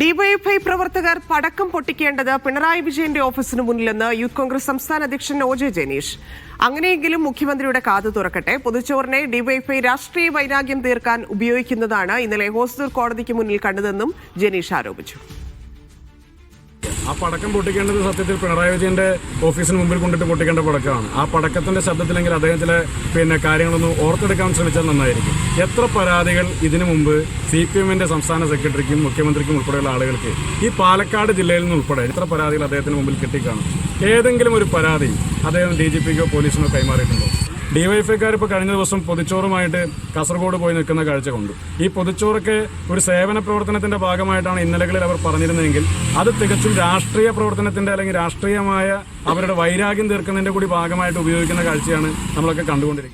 DYFI പ്രവർത്തകർ പടക്കം പൊട്ടിക്കേണ്ടത് പിണറായി വിജയന്റെ ഓഫീസിന് മുന്നിലെന്ന് യൂത്ത് കോൺഗ്രസ് സംസ്ഥാന അധ്യക്ഷൻ ഒ ജെ ജനീഷ്. അങ്ങനെയെങ്കിലും മുഖ്യമന്ത്രിയുടെ കാതു തുറക്കട്ടെ. പൊതുച്ചോറിനെ ഡിവൈഎഫ്ഐ രാഷ്ട്രീയ വൈരാഗ്യം തീർക്കാൻ ഉപയോഗിക്കുന്നതാണ് ഇന്നലെ ഹോസ്ദൂർ കോടതിക്ക് മുന്നിൽ കണ്ടതെന്നും ജനീഷ് ആരോപിച്ചു. ആ പടക്കം പൊട്ടിക്കേണ്ടത് സത്യത്തിൽ പിണറായി വിജയന്റെ ഓഫീസിന് മുമ്പിൽ കൊണ്ടിട്ട് പൊട്ടിക്കേണ്ട പടക്കമാണ്. ആ പടക്കത്തിന്റെ ശബ്ദത്തിലെങ്കിൽ അദ്ദേഹത്തിലെ പിന്നെ കാര്യങ്ങളൊന്ന് ഓർത്തെടുക്കാൻ ശ്രമിച്ചാൽ നന്നായിരിക്കും. എത്ര പരാതികൾ ഇതിനു മുമ്പ് സി പി എമ്മിന്റെ സംസ്ഥാന സെക്രട്ടറിക്കും മുഖ്യമന്ത്രിക്കും ഉൾപ്പെടെയുള്ള ആളുകൾക്ക് ഈ പാലക്കാട് ജില്ലയിൽ നിന്ന് ഉൾപ്പെടെ എത്ര പരാതികൾ അദ്ദേഹത്തിന് മുമ്പിൽ കിട്ടിക്കാണും? ഏതെങ്കിലും ഒരു പരാതി അദ്ദേഹം ഡി ജി പിക്കോ പോലീസിനോ കൈമാറിയിട്ടുണ്ടോ? ഡിവൈഎഫ്ഐക്കാർ ഇപ്പോൾ കഴിഞ്ഞ ദിവസം പൊതിച്ചോറുമായിട്ട് കാസർഗോഡ് പോയി നിൽക്കുന്ന കാഴ്ച കണ്ടു. ഈ പൊതിച്ചോറൊക്കെ ഒരു സേവന പ്രവർത്തനത്തിന്റെ ഭാഗമായിട്ടാണ് ഇന്നലകളിൽ അവർ പറഞ്ഞിരുന്നതെങ്കിൽ അത് തികച്ചും രാഷ്ട്രീയ പ്രവർത്തനത്തിന്റെ അല്ലെങ്കിൽ രാഷ്ട്രീയമായ അവരുടെ വൈരാഗ്യം തീർക്കുന്നതിന്റെ കൂടി ഭാഗമായിട്ട് ഉപയോഗിക്കുന്ന കാഴ്ചയാണ് നമ്മളൊക്കെ കണ്ടുകൊണ്ടിരിക്കുന്നത്.